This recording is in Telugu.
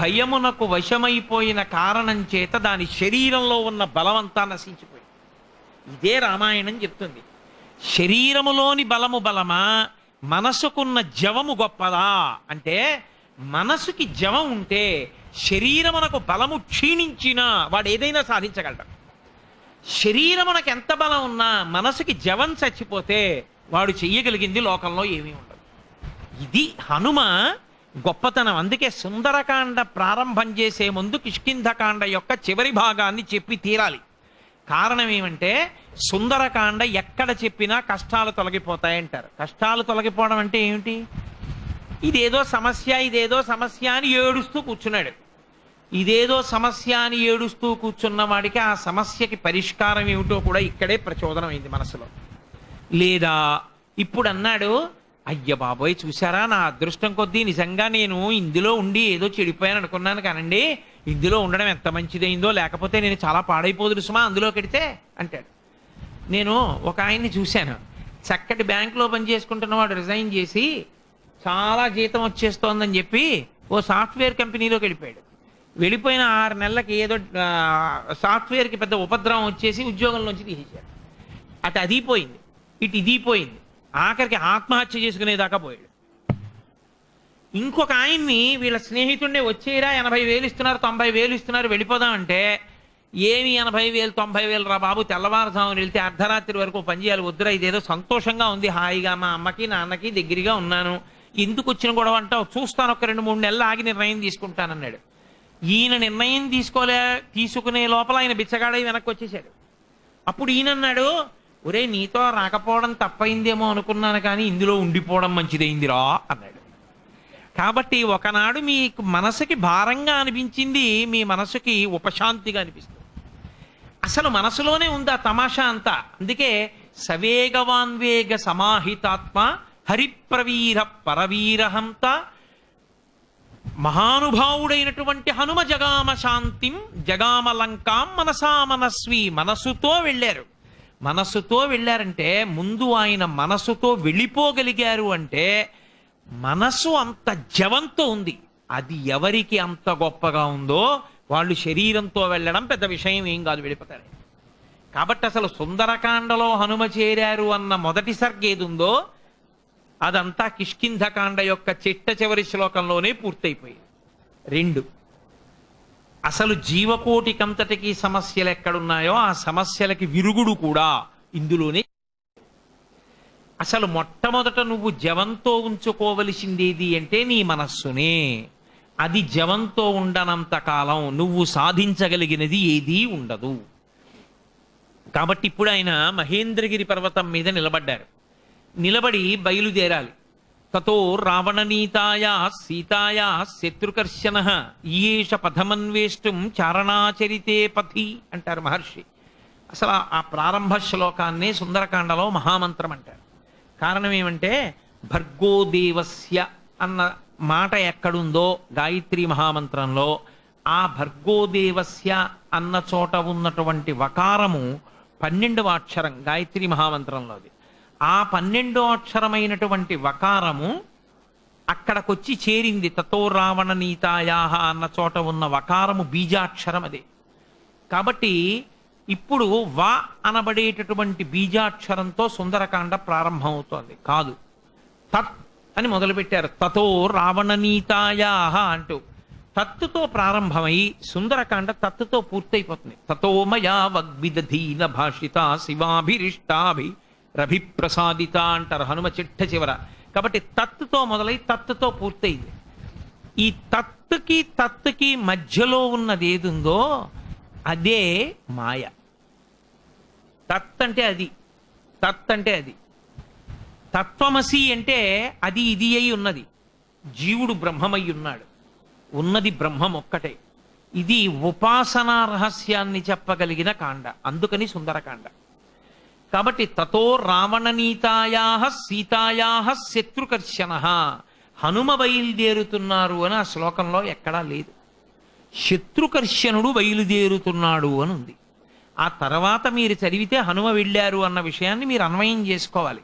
భయమునకు వశమైపోయిన కారణం చేత దాని శరీరంలో ఉన్న బలమంతా నశించిపోయింది. ఇదే రామాయణం చెప్తుంది. శరీరములోని బలము బలమా మనసుకున్న జవము గొప్పదా? అంటే మనసుకి జవం ఉంటే శరీరమునకు బలము క్షీణించినా వాడు ఏదైనా సాధించగలడు. శరీరమునకు ఎంత బలం ఉన్నా మనసుకి జవం చచ్చిపోతే వాడు చెయ్యగలిగింది లోకంలో ఏమీ ఉండదు. ఇది హనుమ గొప్పతనం. అందుకే సుందరకాండ ప్రారంభం చేసే ముందు కిష్కింధకాండ యొక్క చివరి భాగాన్ని చెప్పి తీరాలి. కారణం ఏమంటే సుందరకాండ ఎక్కడ చెప్పినా కష్టాలు తొలగిపోతాయంటారు. కష్టాలు తొలగిపోవడం అంటే ఏమిటి? ఇదేదో సమస్య ఇదేదో సమస్య అని ఏడుస్తూ కూర్చున్నాడు. ఇదేదో సమస్య అని ఏడుస్తూ కూర్చున్న వాడికి ఆ సమస్యకి పరిష్కారం ఏమిటో కూడా ఇక్కడే ప్రచోదనం అయింది మనసులో. లేదా ఇప్పుడు అన్నాడు అయ్య బాబోయ్ చూసారా నా అదృష్టం కొద్దీ నిజంగా నేను ఇందులో ఉండి ఏదో చెడిపోయాను అనుకున్నాను కానండి. ఇందులో ఉండడం ఎంత మంచిదైందో లేకపోతే నేను చాలా పాడైపోదు సుమా అందులో కడితే? అంటాడు. నేను ఒక ఆయన్ని చూశాను. చక్కటి బ్యాంకులో పనిచేసుకుంటున్నవాడు రిజైన్ చేసి చాలా జీతం వచ్చేస్తోందని చెప్పి ఓ సాఫ్ట్వేర్ కంపెనీలోకి వెళ్ళిపోయాడు. వెళ్ళిపోయిన ఆరు నెలలకి ఏదో సాఫ్ట్వేర్కి పెద్ద ఉపద్రవం వచ్చేసి ఉద్యోగంలోంచి తీసేశాడు. అటు అది పోయింది ఇటు ఇది పోయింది. ఆఖరికి ఆత్మహత్య చేసుకునేదాకా పోయాడు. ఇంకొక ఆయన్ని వీళ్ళ స్నేహితుండే వచ్చేరా ఎనభై వేలు ఇస్తున్నారు తొంభై వేలు ఇస్తున్నారు వెళ్ళిపోదామంటే ఏమి ఎనభై వేలు తొంభై వేలు రా బాబు తెల్లవారుజామున వెళ్తే అర్ధరాత్రి వరకు పని చేయాలి వద్దురా ఇదేదో సంతోషంగా ఉంది హాయిగా మా అమ్మకి నాన్నకి దగ్గరగా ఉన్నాను ఎందుకు వచ్చిన గొడవ అంటావు? చూస్తాను ఒక రెండు మూడు నెలలు ఆగి నిర్ణయం తీసుకుంటానన్నాడు. ఈయన నిర్ణయం తీసుకోలే తీసుకునే లోపల ఆయన బిచ్చగాడై వెనక్కి వచ్చేసాడు అప్పుడు ఈయనన్నాడు ఒరే నీతో రాకపోవడం తప్పైందేమో అనుకున్నాను కానీ ఇందులో ఉండిపోవడం మంచిదైందిరా అన్నాడు. కాబట్టి ఒకనాడు మీకు మనసుకి భారంగా అనిపించింది మీ మనసుకి ఉపశాంతిగా అనిపిస్తుంది. అసలు మనసులోనే ఉంది ఆ తమాషా అంతా? అందుకే సవేగవాన్వేగ సమాహితాత్మ హరిప్రవీర పరవీరహంత మహానుభావుడైనటువంటి హనుమ జగామ శాంతిం జగామలంకాం మనసా మనస్వి మనసుతో వెళ్ళారు. మనసుతో వెళ్ళారంటే ముందు ఆయన మనసుతో వెళ్ళిపోగలిగారు అంటే మనసు అంత జవంతో ఉంది. అది ఎవరికి అంత గొప్పగా ఉందో వాళ్ళు శరీరంతో వెళ్ళడం పెద్ద విషయం ఏం కాదు వెళ్ళిపోతారు. కాబట్టి అసలు సుందరకాండలో హనుమ చేరారు అన్న మొదటి సర్గ ఏది ఉందో అదంతా కిష్కింధకాండ యొక్క చిట్ట చివరి శ్లోకంలోనే పూర్తయిపోయింది. రెండు. అసలు జీవకోటికంతటికి సమస్యలు ఎక్కడున్నాయో ఆ సమస్యలకి విరుగుడు కూడా ఇందులోనే. అసలు మొట్టమొదట నువ్వు జవంతో ఉంచుకోవలసిందేది అంటే నీ మనస్సునే. అది జవంతో ఉండనంత కాలం నువ్వు సాధించగలిగినది ఏదీ ఉండదు. కాబట్టి ఇప్పుడు ఆయన మహేంద్రగిరి పర్వతం మీద నిలబడ్డారు. నిలబడి బయలుదేరాలి. తతో రావణనీతాయా సీతాయా శత్రుకర్షణ ఈయేష పథమన్వేష్టం చారణాచరితే పథి అంటారు మహర్షి. అసలు ఆ- ప్రారంభ శ్లోకాన్నే సుందరకాండలో మహామంత్రం అంటారు. కారణం ఏమంటే భర్గోదేవస్య అన్న మాట ఎక్కడుందో గాయత్రి మహామంత్రంలో ఆ భర్గోదేవస్య అన్న చోట ఉన్నటువంటి వకారము పన్నెండవ అక్షరం గాయత్రి మహామంత్రంలోది. ఆ పన్నెండో అక్షరమైనటువంటి వకారము అక్కడకొచ్చి చేరింది తతో రావణ నీతాయాహ అన్న చోట ఉన్న వకారము బీజాక్షరం అదే. కాబట్టి ఇప్పుడు వా అనబడేటటువంటి బీజాక్షరంతో సుందరకాండ ప్రారంభమవుతోంది. కాదు. తత్ అని మొదలుపెట్టారు. తతో రావణనీతాయాహ అంటూ. తత్తుతో ప్రారంభమై సుందరకాండ తత్తుతో పూర్తయిపోతుంది. తతోమయా వగ్విదధీన భాషిత శివాభిరిష్టాభి రభిప్రసాదిత అంటారు హనుమ చిట్ట చివర. కాబట్టి తత్తుతో మొదలై తత్తుతో పూర్తయింది. ఈ తత్తుకి తత్తుకి మధ్యలో ఉన్నది ఏదుందో అదే మాయ. తత్ అంటే అది. తత్ అంటే అది. తత్వమసి అంటే అది ఇది అయి ఉన్నది. జీవుడు బ్రహ్మమై ఉన్నాడు. ఉన్నది బ్రహ్మం ఒక్కటే. ఇది ఉపాసనా రహస్యాన్ని చెప్పగలిగిన కాండ. అందుకని సుందరకాండ. కాబట్టి తతో రావణనీతాయా సీతాయా శత్రుకర్షణ. హనుమ బయలుదేరుతున్నారు అని ఆ శ్లోకంలో ఎక్కడా లేదు. శత్రుకర్షణుడు బయలుదేరుతున్నాడు అని ఉంది ఆ తర్వాత మీరు చదివితే హనుమ వెళ్ళారు అన్న విషయాన్ని మీరు అన్వయం చేసుకోవాలి.